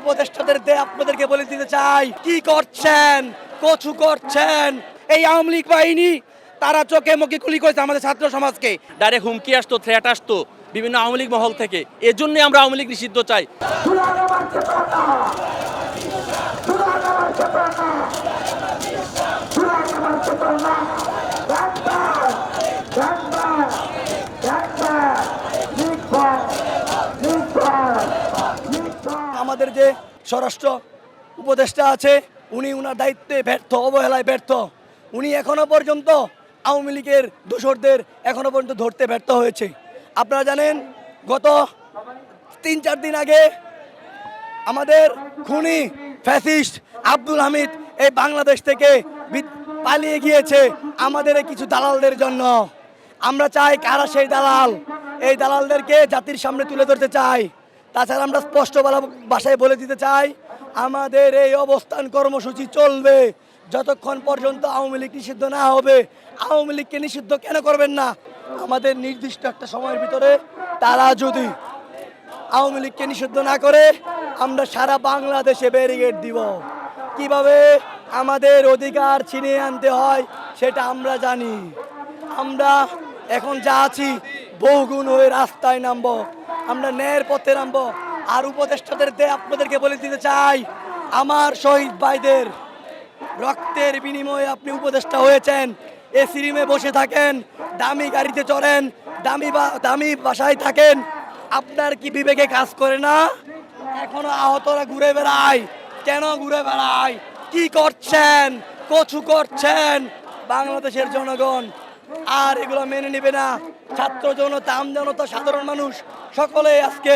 উপদেষ্টাদের দেয় আপনাদেরকে বলে দিতে চাই। কি করছেন? কচু করছেন? এই আওয়ামী লীগ বাহিনী তারা চোখে মুখে গুলি করেছে আমাদের ছাত্র সমাজকে। ডাইরেক্ট হুমকি আসতো থ্রেট আসতো বিভিন্ন আওয়ামী লীগ মহল থেকে। এজন্যই আমরা আওয়ামী লীগ নিষিদ্ধ চাই। আমাদের যে স্বরাষ্ট্র উপদেষ্টা আছে, উনি উনার দায়িত্বে ব্যর্থ, অবহেলায় ব্যর্থ। উনি এখনও পর্যন্ত আওয়ামী লীগের দোসরদের এখনও পর্যন্ত ধরতে ব্যর্থ হয়েছে। আপনারা জানেন, গত তিন চার দিন আগে আমাদের খুনি ফ্যাসিস্ট আব্দুল হামিদ এই বাংলাদেশ থেকে পালিয়ে গিয়েছে আমাদের কিছু দালালদের জন্য। আমরা চাই কারা সেই দালাল? এই দালালদেরকে জাতির সামনে তুলে ধরতে চাই। তাছাড়া আমরা স্পষ্ট ভাষায় বলে দিতে চাই, আমাদের এই অবস্থান কর্মসূচি চলবে। যতক্ষণ পর্যন্ত আওয়ামী লীগ নিষিদ্ধ না হবে, আওয়ামী লীগকে নিষিদ্ধ কেন করবেন না? আমাদের নির্দিষ্ট একটা সময়ের ভিতরে তারা যদি আওয়ামী লীগকে নিষিদ্ধ না করে, আমরা সারা বাংলাদেশে ব্যারিকেড দিব। কীভাবে? আমাদের অধিকার ছিনিয়ে আনতে হয়, সেটা আমরা জানি। আমরা এখন যা আছি, বহুগুণ হয়ে রাস্তায় নামবো। আমরা ন্যায়ের পথে নামবো। আর উপদেষ্টাদের দিয়ে আপনাদেরকে বলে দিতে চাই, আমার শহীদ ভাইদের রক্তের বিনিময়ে আপনি উপদেষ্টা হয়েছেন। এসি রুমে বসে থাকেন, দামি গাড়িতে চড়েন, দামি বা, দামি বাসায় থাকেন। আপনার কি বিবেকে কাজ করে না? এখনও আহতরা ঘুরে বেড়ায়। কেন ঘুরে বেড়ায়? কি করছেন? কচু করছেন? বাংলাদেশের জনগণ। আর এগুলো মেনে নেবে না। ছাত্র জনতা, আম জনতা, সাধারণ মানুষ, সকলে আজকে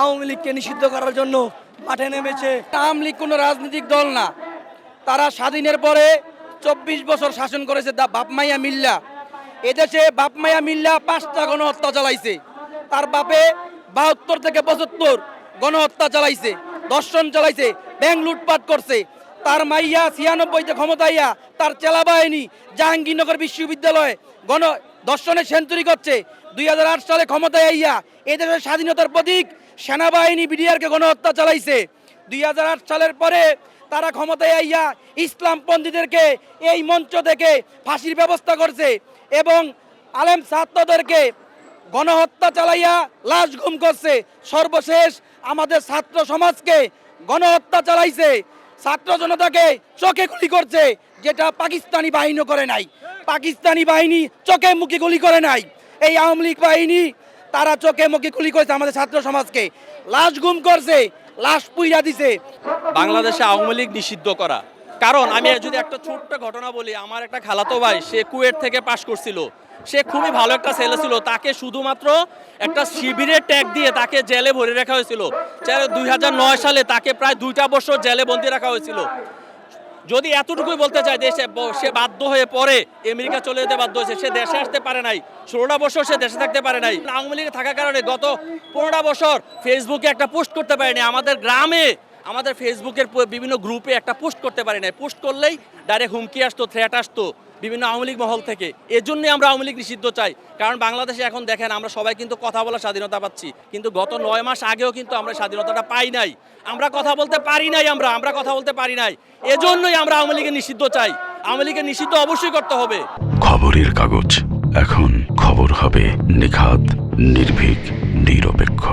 আওয়ামী লীগকে নিষিদ্ধ করার জন্য মাঠে নেমেছে। আওয়ামী লীগ কোনো রাজনৈতিক দল না। তারা স্বাধীনের পরে চব্বিশ বছর শাসন করেছে দা বাপমাইয়া মিল্লা। এদেশে বাপমাইয়া মিল্লা পাঁচটা গণহত্যা চালাইছে। তার বাপে বাহাত্তর থেকে পঁচাত্তর গণহত্যা চালাইছে দর্শন চালাইছে, ব্যাংক লুটপাট করছে। তার মাইয়া ছিয়ানব্বইতে ক্ষমতাইয়া তার চেলা বাহিনী জাহাঙ্গীরনগর বিশ্ববিদ্যালয়ে গণ দর্শনের সেঞ্চুরি করছে। দুই হাজার আট সালে ক্ষমতায় আইয়া এদেশের স্বাধীনতার প্রতীক, সেনাবাহিনী বিডিআরকে গণহত্যা চালাইছে। দুই হাজার আট সালের পরে তারা ক্ষমতায় আইয়া ইসলামপন্থীদেরকে এই মঞ্চ থেকে ফাঁসির ব্যবস্থা করছে এবং আলেম ছাত্রদেরকে গণহত্যা চালাইয়া লাশ গুম করছে। সর্বশেষ আমাদের ছাত্র সমাজকে গণহত্যা চালাইছে। ছাত্র জনতাকে চোখে গুলি করছে, যেটা পাকিস্তানি বাহিনী করে নাই। পাকিস্তানি বাহিনী চোখে মুখে গুলি করে নাই। এই আওয়ামী লীগ বাহিনী, তারা চোখে মুখে গুলি করেছে আমাদের ছাত্র সমাজকে। লাশ গুম করছে, লাশ পুইরা দিছে। বাংলাদেশে আওয়ামী লীগ নিষিদ্ধ করা। কারণ আমি যদি একটা ছোট্ট ঘটনা বলি, আমার একটা খালাতো ভাই, সে কুয়েট থেকে পাশ করছিল। সে খুবই ভালো একটা ছেলে ছিল। তাকে শুধুমাত্র একটা শিবিরের ট্যাগ দিয়ে তাকে জেলে ভরে রাখা হয়েছিল। দুই হাজার নয় সালে তাকে প্রায় দুইটা বছর জেলে বন্দি রাখা হয়েছিল। যদি এতটুকুই বলতে চায় যে সে বাধ্য হয়ে পরে আমেরিকা চলে যেতে বাধ্য হয়েছে। সে দেশে আসতে পারে নাই। ষোলোটা বছর সে দেশে থাকতে পারে নাই। আওয়ামী লীগে থাকার কারণে গত পনেরোটা বছর ফেসবুকে একটা পোস্ট করতে পারেনি। আমাদের গ্রামে আমাদের ফেসবুকের বিভিন্ন গ্রুপে একটা পোস্ট করতে পারি নাই। পোস্ট করলেই ডাইরেক্ট হুমকি আসতো থ্রেট আসতো বিভিন্ন আওয়ামী লীগ মহল থেকে। এজন্যই আমরা আওয়ামী লীগ নিষিদ্ধ চাই। কারণ বাংলাদেশে এখন দেখেন, আমরা সবাই কিন্তু কথা বলার স্বাধীনতা পাচ্ছি। কিন্তু গত নয় মাস আগেও কিন্তু আমরা স্বাধীনতাটা পাই নাই। আমরা কথা বলতে পারি নাই আমরা আমরা কথা বলতে পারি নাই। এজন্যই আমরা আওয়ামী লীগের নিষিদ্ধ চাই। আওয়ামী লীগের নিষিদ্ধ অবশ্যই করতে হবে। খবরের কাগজ, এখন খবর হবে নিখাত নির্ভীক, নিরপেক্ষ।